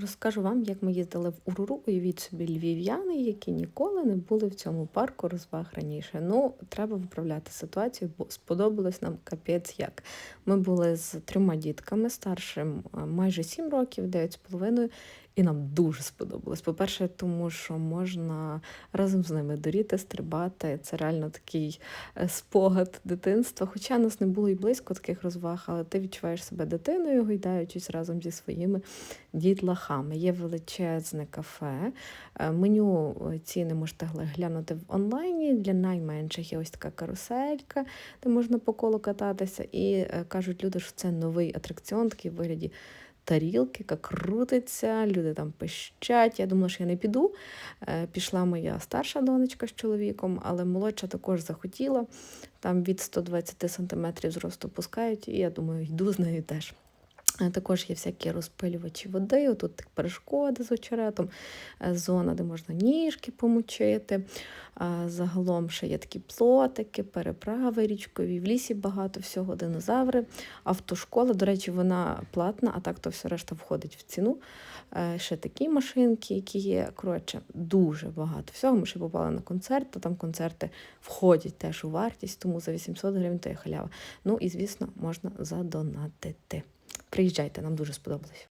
Розкажу вам, як ми їздили в Уруру. Уявіть собі львів'яни, які ніколи не були в цьому парку розваг раніше. Ну, треба виправляти ситуацію, бо сподобалось нам капець як. Ми були з трьома дітками, старшим майже 7 років, 9,5, і нам дуже сподобалось. По-перше, тому що можна разом з ними доріти, стрибати. Це реально такий е, спогад дитинства. Хоча нас не було і близько таких розваг, але ти відчуваєш себе дитиною, гойдаючись разом зі своїми дітлахами. Є величезне кафе. Е, Меню е, ціни можете глянути в онлайні. Для найменших є ось така каруселька, де можна по колу кататися. І кажуть люди, що це новий атракціон, такий в вигляді тарілки, яка крутиться, люди там пищать. Я думала, що я не піду. Е, Пішла моя старша донечка з чоловіком, але молодша також захотіла. Там від 120 см зросту пускають, і я думаю, йду з нею теж. Е, Також є всякі розпилювачі води, отут перешкоди з очеретом, е, зона, де можна ніжки помочити. Загалом ще є такі плотики, переправи річкові, в лісі багато всього, динозаври, автошкола. До речі, вона платна, а так то все решта входить в ціну. Е, Ще такі машинки, які є. Коротше, дуже багато всього. Ми ще попали на концерт, то там концерти входять теж у вартість, тому за 800 гривень то є халява. Ну і звісно, можна задонатити. Приїжджайте, нам дуже сподобалось.